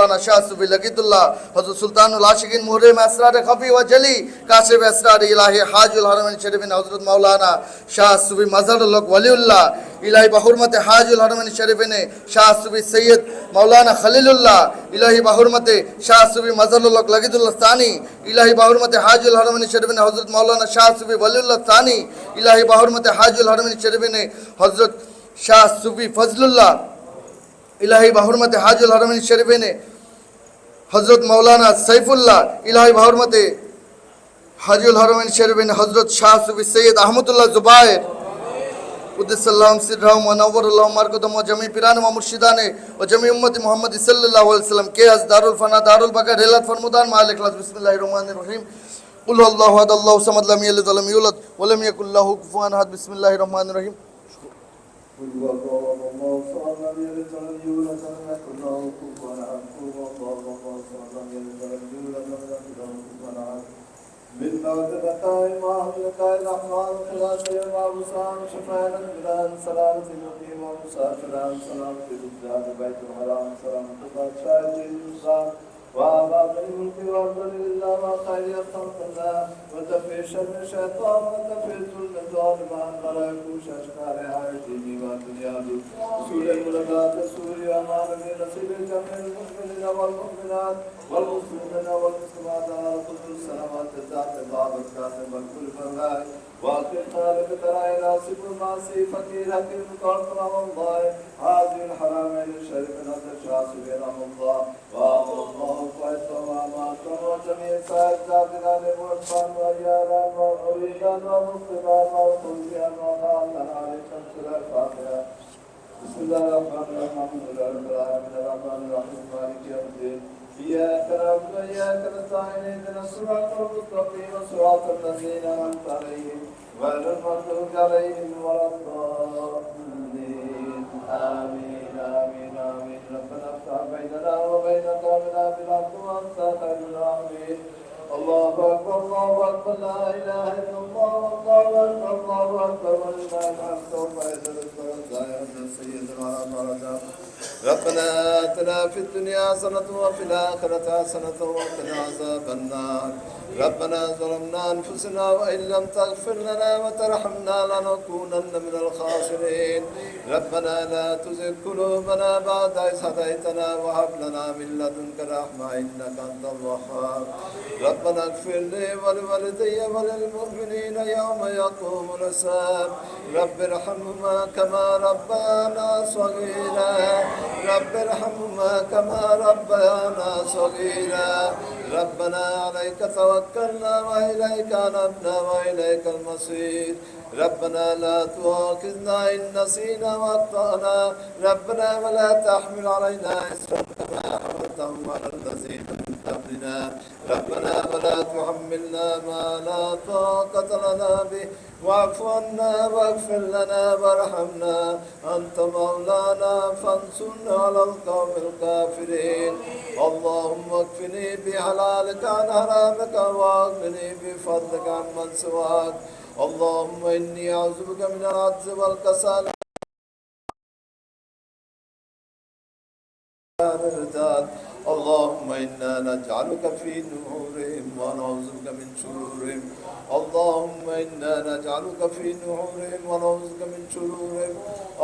مولانا شاہ صوفی لقیت اللہ حضرت سلطان العاشقین محرم اسرار خفی و جلی کاشف اسرار الہی حاج الحرمین شریفین حضرت مولانا شاہ صوفی مظہر الحق ولی اللہ الہی بحرمت حاج الحرمین شریفین شاہ صوفی سید مولانا خلیل اللہ الہی بحرمت شاہ صوفی مظہر الحق لقیت اللہ ثانی الہی بحرمت حاج الحرمین شریفین حضرت مولانا شاہ صوفی ولی اللہ ثانی الہی بحرمت حاج الحرمین شریفین حضرت شاہ صوفی فضل اللہ الہی بحرمت حاج الحرمین شریفین হজরত মৌলানা সাইফুল্লাহ ইলাহি বাহুরমতে হাজুল হরমিন শরীফিনে হজরত শাহ সুফি সৈয়দ আহমদুল্লাহ জুবায়ের উদ্দেসাল্লাম সিরহম ওয়ানবরুল্লাহ মারকুদম ও জমি পিরান ও মুর্শিদানে ও জমি উম্মতি মোহাম্মদ সাল্লাল্লাহু আলাইহি সাল্লাম কে আজ দারুল ফানা দারুল বাকা রেলাত ফরমুদান মালিক লাস বিসমিল্লাহির রহমানির রহিম কুল আল্লাহু আহাদ আল্লাহু সামাদ লাম ইয়ালিদ ওয়া লাম ইউলাদ ওয়া লাম ইয়াকুল লাহু কুফুয়ান আহাদ বিসমিল্লাহির রহমানির রহিম قل هو الله ما لقاء الرحمن خلاص ما وسام شفاعة بلاد سلامة المقيم ومسافرا سلامة الرجال بيت الحرام سلامة بادشاہ الإنسان وأباب الملك والبر لله وخير خلق الله وتفي شر الشيطان وتفي ظلم الظالمان ولا يكوش أشكال حياته والدنيا رسول الملقات سوري أمان من رسول الجميع المؤمنين والمؤمنات والمسلمين والمسلمات على السلامات ذات الباب الكاتب والكل فرغاي واقف خالق ترى إلى سبل المعصي فقير حكيم قرب الله هذه الحرمين الشريف نظر شاسب رحم الله وأمر الله قيس وأماكم وجميع سائر ذاتنا لمرفان وياران وأوليان ومسلمان وخليان وخالنا عليكم سورة الفاتحة بسم الله الرحمن الرحيم الحمد لله رب العالمين الرحمن الرحيم مالك يوم الدين إياك نعبد وإياك نستعين إهدنا الصراط المستقيم صراط الذين أنعمت عليهم غير المغضوب عليهم ولا الضالين. آمين آمين آمين. ربنا افتح بيننا وبين قومنا بالحق وأنت خير الراحمين الله أكبر الله أكبر لا إله إلا الله الله أكبر الله أكبر ولله الحمد ربنا آتنا في الدنيا حسنة وفي الآخرة حسنة وقنا عذاب النار. ربنا ظلمنا أنفسنا وإن لم تغفر لنا وترحمنا لنكونن من الخاسرين. ربنا لا تزغ قلوبنا بعد إذ هديتنا وهب لنا من لدنك رحمة إنك أنت الوهاب. ربنا اغفر لي ولوالدي وللمؤمنين يوم يقوم الحساب. رب ارحمهما كما ربانا صغيرا. رب ارحمهما كما ربيانا صغيرا. ربنا عليك توكلنا وإليك أنبنا وإليك المصير. ربنا لا تؤاخذنا إن نسينا وأخطأنا. ربنا ولا تحمل علينا إسرا كما حملته على الذين من قبلنا. ربنا ولا تحملنا ما لا طاقة لنا به. واعف عنا واغفر لنا وارحمنا. أنت مولانا فانصرنا على القوم الكافرين. اللهم اكفني بحلالك عن حرامك واغنني بفضلك عمن سواك. اللهم إني أعوذ بك من العجز والكسل. اللهم إنا نجعلك في نحورهم ونعوذ بك من شرورهم. اللهم إنا نجعلك في نحورهم ونعوذ بك من شرورهم.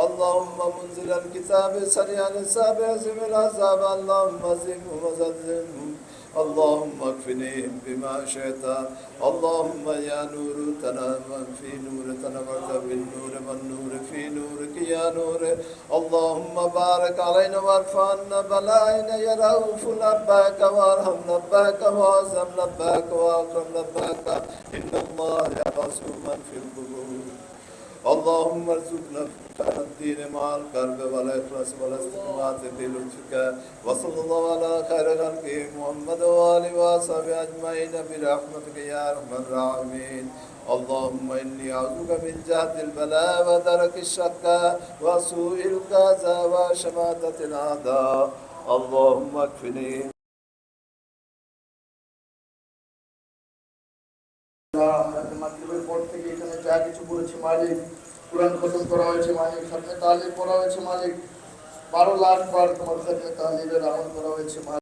اللهم منزل الكتاب سريع الحساب عزم العذاب. اللهم زمهم وزلزلهم اللهم اكفنيهم بما شئت. اللهم يا نور تنام في نور تنورت بالنور والنور في نورك يا نور. اللهم بارك علينا وارفع عنا بلائنا يا رؤوف لباك وارحم لباك واعظم لباك وأكرم لباك إن الله يبعث من في القبور اللهم ارزقنا فقه الدين مع القلب والاخلاص والاستقامات بلطفك وصلى الله على خير خلقه محمد واله وصحبه اجمعين برحمتك يا ارحم الراحمين اللهم اني اعوذ بك من جهد البلاء ودرك الشقاء وسوء القضاء وشماتة الاعداء اللهم اكفني মাগরিবের পর থেকে এখানে যা কিছু করেছে মালিক কোরআন খতম করা হয়েছে মালিক সামনে তালিম পড়া হয়েছে মালিক। বারো লাখ বার তোমার সামনে তালিমের আমল করা হয়েছে মালিক।